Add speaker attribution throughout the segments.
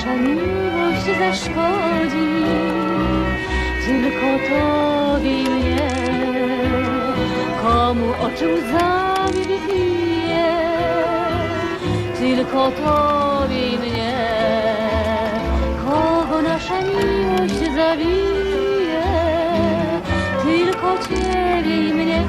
Speaker 1: Nasza miłość zaszkodzi? Tylko Tobie mnie. Komu oczy łzami wypije? Tylko Tobie mnie. Kogo nasza miłość zabije? Tylko Ciebie i mnie.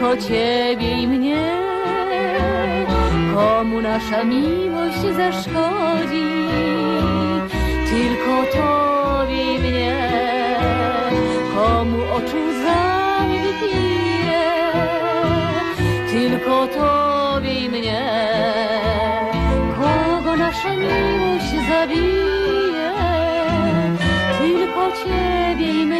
Speaker 1: Tylko Ciebie i mnie. Komu nasza miłość zaszkodzi? Tylko Tobie i mnie. Komu oczu łzami wypije? Tylko Tobie i mnie. Kogo nasza miłość zabije? Tylko Ciebie i mnie.